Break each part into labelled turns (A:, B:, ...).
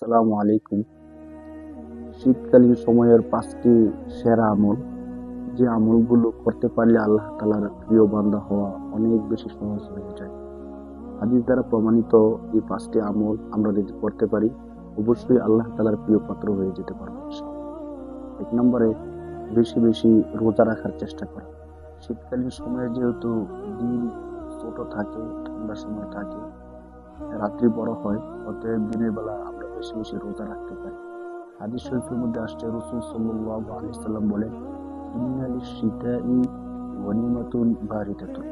A: আসসালামু আলাইকুম। শীতকালীন সময়ের পাঁচটি সেরা আমল। যে আমলগুলো করতে পারলে আল্লাহ তালার প্রিয় বান্দা হওয়া অনেক বেশি সহজ হয়ে যায়। হাদিস দ্বারা প্রমাণিত এই পাঁচটি আমল আমরা যদি করতে পারি, অবশ্যই আল্লাহ তালার প্রিয় পাত্র হয়ে যেতে পারব এক নম্বরে বেশি বেশি রোজা রাখার চেষ্টা করা। শীতকালীন সময়ে যেহেতু দিন ছোট থাকে ঠান্ডার সময় থাকে, রাত্রি বড় হয়, অতএব দিনের বেলা আমরা বেশি বেশি রোজা রাখতে পারি। হাদিস শরীফের মধ্যে আসছে, রসুল সাল্লাল্লাহু আলাইহি সাল্লাম বলেন ইন্নালি শীতাই গনিমাতুন বারিদাতুন।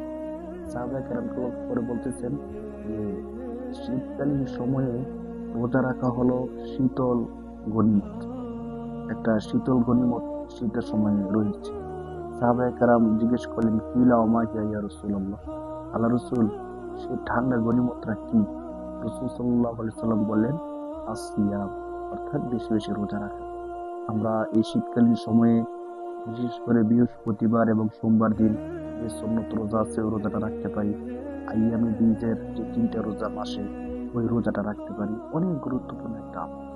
A: সাহাবা কেরামকে লক্ষ্য করে বলতেছেন যে, শীতকালীন সময়ে রোজা রাখা হলো শীতল গনিমত একটা শীতল গনিমত শীতের সময়ে রয়েছে। সাহাবা কেরাম জিজ্ঞেস করলেন কিলা ওমা হিয়া ইয়া রাসূলুল্লাহ? আল্লাহ রসুল সেই ঠান্ডা গনিমতরা কি? রসুল সাল্লাহ সাল্লাম বললেন আসিয়াম অর্থাৎ বেশি বেশি রোজা রাখা। আমরা এই শীতকালীন সময়ে, বিশেষ করে বৃহস্পতিবার এবং সোমবার দিন যে সন্ন্যত রোজা আছে, ওই রোজাটা রাখতে পারি। আইয়ামি বীজের যে তিনটা রোজা মাসে, ওই রোজাটা রাখতে পারি। অনেক গুরুত্বপূর্ণ একটা আমল।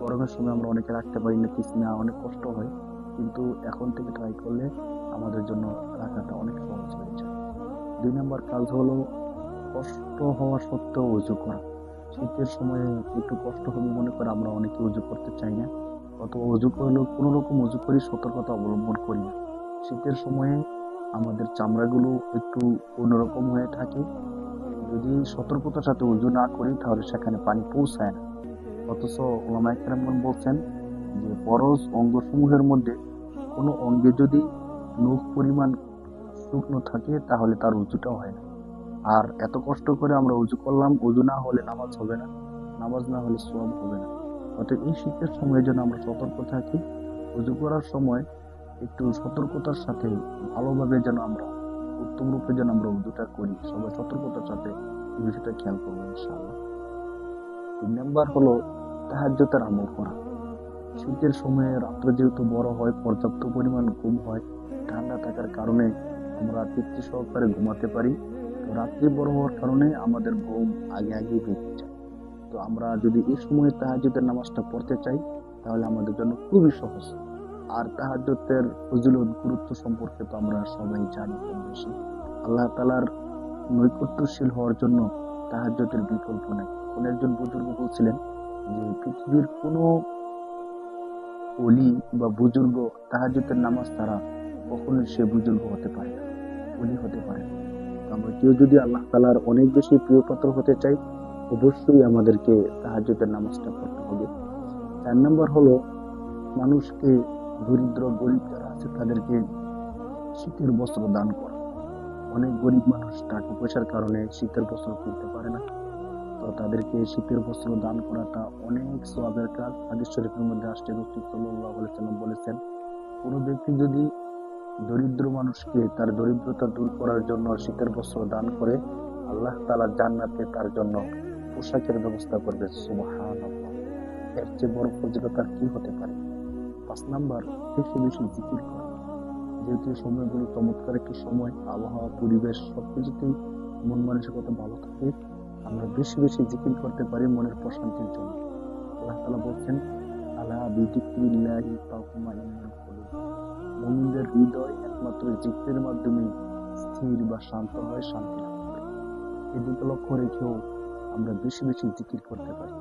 A: গরমের সময় আমরা অনেকে রাখতে পারি না, কিছু না, অনেক কষ্ট হয়। কিন্তু এখন থেকে ট্রাই করলে আমাদের জন্য রাখাটা অনেক সহজ হয়ে যায়। দুই নম্বর কাজ হলো কষ্ট হওয়া সত্ত্বেও উজু করা। শীতের সময়ে একটু কষ্ট হবে মনে করে আমরা অনেকে উজু করতে চাই না। অথবা উজু করলেও কোনো রকম উজু করি, সতর্কতা অবলম্বন করি না। শীতের সময়ে আমাদের চামড়াগুলো একটু অন্যরকম হয়ে থাকে। যদি সতর্কতার সাথে উজু না করি, তাহলে সেখানে পানি পৌঁছায় না। অথচ ওলামায় কেরামগণ বলছেন যে, পরশ অঙ্গসমূহের মধ্যে কোনো অঙ্গে যদি নখ পরিমাণ শুকনো থাকে, তাহলে তার উঁচুটাও হয় না। আর এত কষ্ট করে আমরা উজু করলাম, উজু না হলে নামাজ হবে না। নামাজ না হলে সোয়াব হবে না। অর্থাৎ এই শীতের সময়ের যেন আমরা সতর্ক থাকি। উজু করার সময় একটু সতর্কতার সাথে, ভালোভাবে যেন আমরা, উত্তম রূপে যেন আমরা উজুটা করি। সবাই সতর্কতার সাথে এই বিষয়টা খেয়াল করব ইনশাআল্লাহ। তিন নাম্বার হলো তাহাজ্জতের আমল করা। শীতের সময়ে রাত্রে যেহেতু বড় হয়, পর্যাপ্ত পরিমাণ ঘুম হয়, ঠান্ডা থাকার কারণে আমরা তৃপ্তি সহকারে ঘুমাতে পারি। রাত্রি বড় হওয়ার কারণে আমাদের ঘুম আগে আগে বেরিয়ে যায়। তো আমরা যদি এই সময়ে তাহাজ্জুদের নামাজটা পড়তে চাই, তাহলে আমাদের জন্য খুবই সহজ। আর তাহাজ্জুদের ফজিলত, গুরুত্ব সম্পর্কে তো আমরা সবাই জানি বেশি। আল্লাহ তালার নৈকট্যশীল হওয়ার জন্য তাহাজ্জুদের বিকল্প নেই। কোন একজন বুজুর্গ বলছিলেন যে, পৃথিবীর কোনো অলি বা বুজুর্গ তাহাজ্জুদের নামাজ তারা কখনোই সে বুজুর্গ হতে পারে না। অলি হতে পারে না। আমরা কেউ যদি আল্লাহ তালার অনেক বেশি প্রিয় পাত্র হতে চাই, অবশ্যই আমাদেরকে তাহাজ্জুদের নামাজটা পড়তে হবে। চার নম্বর হলো, মানুষকে দরিদ্র গরিব যারা আছে, তাদেরকে শীতের বস্ত্র দান করা। অনেক গরিব মানুষ টাকা পয়সার কারণে শীতের বস্ত্র কিনতে পারে না। তো তাদেরকে শীতের বস্ত্র দান করাটা অনেক সওয়াবের কাজ। হাদিস শরীফের মধ্যে আসছে আলাইহি সাল্লাম বলেছেন, কোনো ব্যক্তি যদি দরিদ্র মানুষকে তার দরিদ্রতা দূর করার জন্য শীতের বস্ত্র দান করে আল্লাহ তাআলা জান্নাতে তার জন্য পোশাকের ব্যবস্থা করবে। সুবহানাল্লাহ। এর চেয়ে বড় ফজিলত আর কি হতে পারে? পাঁচ নাম্বার, বেশি বেশি জিকির করা। যেহেতু সময়গুলো চমৎকার একটি সময়, আবহাওয়া, পরিবেশ সবকিছুতেই মন মানসিকতা ভালো থাকে, আমরা বেশি বেশি জিকির করতে পারি মনের প্রশান্তির জন্য। আল্লাহ তালা বলছেন, আলা বিদিক্রিল্লাহি তাতমাইন্নুল কুলুব। মুমিনদের হৃদয় একমাত্র জিকিরের মাধ্যমে স্থির বা শান্ত হয়, শান্তি করে। এদিকে লক্ষ্য রেখেও আমরা বেশি বেশি জিকির করতে পারি।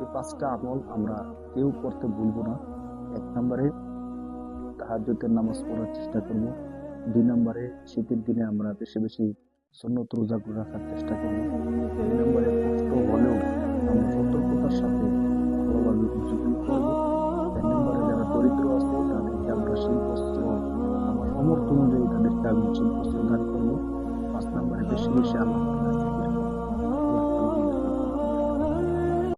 A: এই পাঁচটা আমল আমরা কেউ করতে ভুলবো না। এক নম্বরে তাহাজ্জুদের নামাজ পড়ার চেষ্টা করব। দুই নম্বরে শীতের দিনে আমরা বেশি বেশি সুন্নত রোজা রাখার চেষ্টা করব। তিন নম্বরে কষ্ট আমার সমর্থ অনুযায়ী আমি শিল্পস্ত্র দান করব পাঁচ নম্বরে বেশি বেশি আল্লাহ